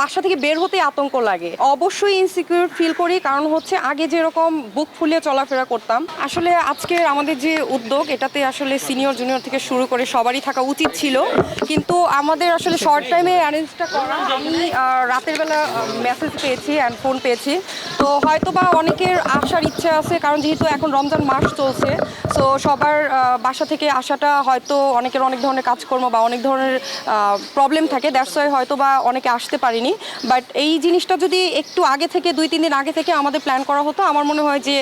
বাসা থেকে বের হতে আতঙ্ক লাগে। অবশ্যই ইনসিকিউর ফিল করি, কারণ হচ্ছে আগে যেরকম বুক ফুলিয়ে চলাফেরা করতাম, আসলে আজকে আমাদের যে উদ্যোগ, এটাতে আসলে সিনিয়র জুনিয়র থেকে শুরু করে সবারই থাকা উচিত ছিল। কিন্তু আমাদের আসলে শর্ট টাইমে অ্যারেঞ্জটা করা, আমি রাতের বেলা মেসেজ পেয়েছি অ্যান্ড ফোন পেয়েছি। তো হয়তো বা অনেকের আসার ইচ্ছে আছে, কারণ যেহেতু এখন রমজান মাস চলছে সো সবার বাসা থেকে আসাটা হয়তো অনেকের অনেক ধরনের কাজকর্ম বা অনেক ধরনের প্রবলেম থাকে দ্যাটস ওয়াই হয়তো বা অনেকে আসতে পারেনি। বাট এই জিনিসটা যদি একটু আগে থেকে, দুই, তিন দিন আগে থেকে আমাদের প্ল্যান করা হতো, আমার মনে হয় যে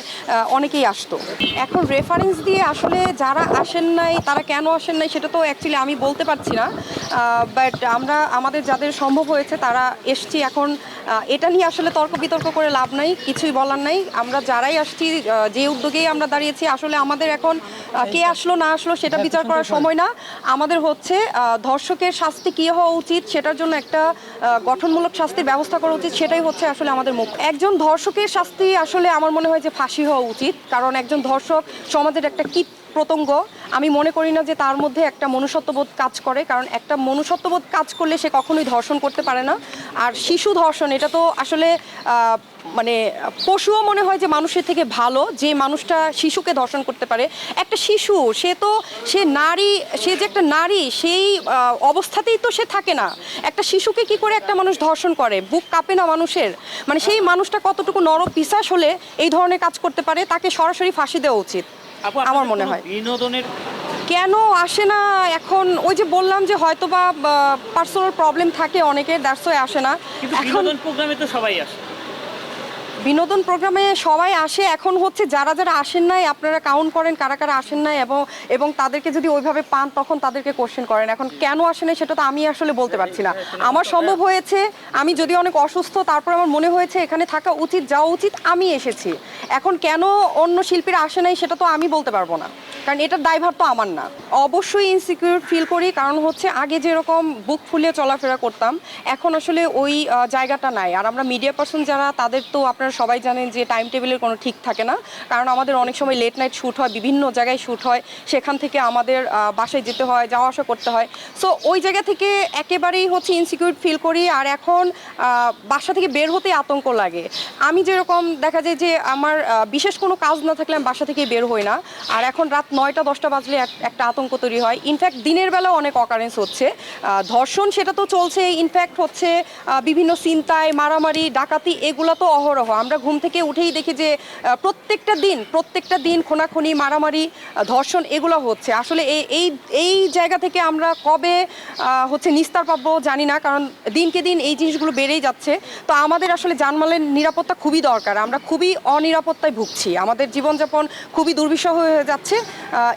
অনেকেই আসতো। এখন রেফারেন্স দিয়ে আসলে যারা আসেন নাই, তারা কেন আসেন নাই, সেটা তো অ্যাকচুয়ালি আমি বলতে পারছি না। বাট আমরা, আমাদের যাদের সম্ভব হয়েছে, তারা এসছি এখন এটা নিয়ে আসলে তর্ক বিতর্ক করে লাভ নাই। কিছুই বলার নাই। আমরা যারাই আসছি যে উদ্যোগেই আমরা দাঁড়িয়েছি আসলে আমাদের এখন কে আসলো না আসলো সেটা বিচার করার সময় না। আমাদের হচ্ছে ধর্ষকের শাস্তি কী হওয়া উচিত সেটার জন্য একটা গঠনমূলক শাস্তির ব্যবস্থা করা উচিত সেটাই হচ্ছে আসলে আমাদের মুখ একজন ধর্ষকের শাস্তি আসলে আমার মনে হয় যে ফাঁসি হওয়া উচিত কারণ একজন ধর্ষক সমাজের একটা কীট প্রতঙ্গ আমি মনে করি না যে তার মধ্যে একটা মনুষ্যত্ববোধ কাজ করে কারণ একটা মনুষ্যত্ববোধ কাজ করলে সে কখনোই ধর্ষণ করতে পারে না। আর শিশু ধর্ষণ এটা তো আসলে মানে পশুও মনে হয় যে মানুষের থেকে ভালো যে মানুষটা শিশুকে ধর্ষণ করতে পারে। একটা শিশু সে তো সে নারী সে যে একটা নারী সেই অবস্থাতেই তো সে থাকে না। একটা শিশুকে কি করে একটা মানুষ ধর্ষণ করে? বুক কাঁপে না মানুষের? মানে সেই মানুষটা কতটুকু নর পিসাস হলে এই ধরনের কাজ করতে পারে তাকে সরাসরি ফাঁসি দেওয়া উচিত আমার মনে হয়। বিনোদনের কেন আসে না এখন? ওই যে বললাম যে হয়তো বা পার্সোনাল প্রবলেম থাকে অনেকের দ্যাটস আসে না। এখন প্রোগ্রামে তো সবাই আসে। বিনোদন প্রোগ্রামে সবাই আসে। এখন হচ্ছে যারা যারা আসেন নাই, আপনারা কাউন্ট করেন কারা কারা আসেন নাই এবং এবং তাদেরকে যদি ওইভাবে পান, তখন তাদেরকে কোশ্চেন করেন। এখন কেন আসে নাই সেটা তো আমি আসলে বলতে পারছি না। আমার সম্ভব হয়েছে, আমি যদি অনেক অসুস্থ, তারপর আমার মনে হয়েছে এখানে থাকা উচিত, যাওয়া উচিত, আমি এসেছি। এখন কেন অন্য শিল্পীরা আসে নাই সেটা তো আমি বলতে পারব না। কারণ এটার দায়ভার তো আমার না। অবশ্যই ইনসিকিউর ফিল করি, কারণ হচ্ছে আগে যেরকম বুক ফুলিয়ে চলাফেরা করতাম, এখন আসলে ওই জায়গাটা নাই। আর আমরা মিডিয়া পার্সন যারা, তাদের তো আপনারা সবাই জানেন যে টাইম টেবিলের কোনো ঠিক থাকে না। কারণ আমাদের অনেক সময় লেট নাইট শ্যুট হয়, বিভিন্ন জায়গায় শ্যুট হয়। সেখান থেকে আমাদের বাসায় যেতে হয়, যাওয়া আসা করতে হয়। সো ওই জায়গা থেকে একেবারেই হচ্ছে ইনসিকিউর ফিল করি। আর এখন বাসা থেকে বের হতে আতঙ্ক লাগে। আমি যেরকম দেখা যায় যে আমার বিশেষ কোনো কাজ না থাকলে আমি বাসা থেকে বের হই না। আর এখন রাত নয়টা, দশটা বাজলে এক- একটা আতঙ্ক তৈরি হয়। ইনফ্যাক্ট দিনের বেলা অনেক অকারেন্স হচ্ছে। ধর্ষণ সেটা তো চলছে। ইনফ্যাক্ট হচ্ছে বিভিন্ন চিন্তায় মারামারি, ডাকাতি, এগুলো তো অহরহ। আমরা ঘুম থেকে উঠেই দেখি যে প্রত্যেকটা দিন প্রত্যেকটা দিন খোনাখুনি, মারামারি ধর্ষণ এগুলো হচ্ছে। আসলে এই এই জায়গা থেকে আমরা কবে হচ্ছে নিস্তার পাবো জানি না, কারণ দিনকে দিন এই জিনিসগুলো বেড়েই যাচ্ছে। তো আমাদের আসলে জানমালের নিরাপত্তা খুবই দরকার। আমরা খুবই অনিরাপত্তায় ভুগছি। আমাদের জীবনযাপন খুবই দুর্বিষহ হয়ে যাচ্ছে।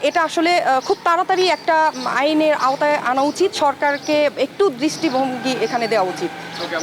এটা আসলে খুব তাড়াতাড়ি একটা আইনের আওতায় আনা উচিত। সরকারকে একটু দৃষ্টিভঙ্গি এখানে দেওয়া উচিত।